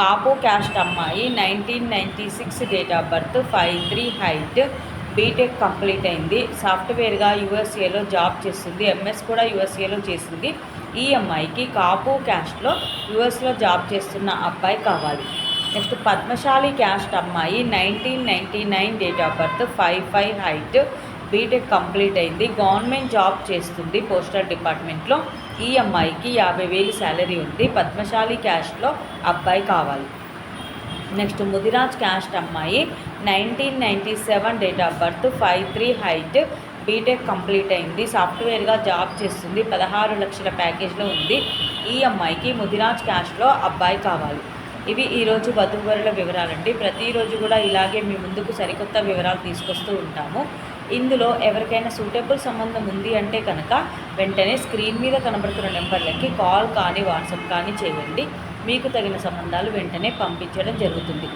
కాపు caste అమ్మాయి nineteen ninety six date of birth five three height BTech complete అయింది. సాఫ్ట్వేర్గా యూఎస్ఏలో job చేస్తుంది. MS కూడా యూఎస్ఏలో చేసింది. ఈ అమ్మాయికి కాపు క్యాస్ట్లో యూఎస్లో జాబ్ చేస్తున్న అబ్బాయి కావాలి. నెక్స్ట్ పద్మశాలి క్యాస్ట్ అమ్మాయి nineteen ninety nine date of birth five five height BTech complete అయింది. గవర్నమెంట్ జాబ్ చేస్తుంది పోస్టల్ డిపార్ట్మెంట్లో ఈ అమ్మాయికి యాభై వేలు శాలరీ ఉంది. పద్మశాలి క్యాస్ట్లో అబ్బాయి కావాలి. నెక్స్ట్ ముదిరాజ్ క్యాస్ట్ అమ్మాయి. Nineteen ninety seven date of birth five three height BTech complete అయింది. సాఫ్ట్వేర్గా జాబ్ చేస్తుంది. పదహారు లక్షల ప్యాకేజ్లో ఉంది. ఈ అమ్మాయికి ముదిరాజ్ క్యాస్ట్లో అబ్బాయి కావాలి. ఇవి ఈరోజు వధువరుల వివరాలండి. ప్రతిరోజు కూడా ఇలాగే మీ ముందుకు సరికొత్త వివరాలు తీసుకొస్తూ ఉంటాము. ఇందులో ఎవరికైనా సూటబుల్ సంబంధం ఉంది అంటే కనుక వెంటనే స్క్రీన్ మీద కనబడుతున్న నెంబర్లకి కాల్ కానీ వాట్సాప్ కానీ చేయండి. మీకు తగిన సంబంధాలు వెంటనే పంపించడం జరుగుతుంది.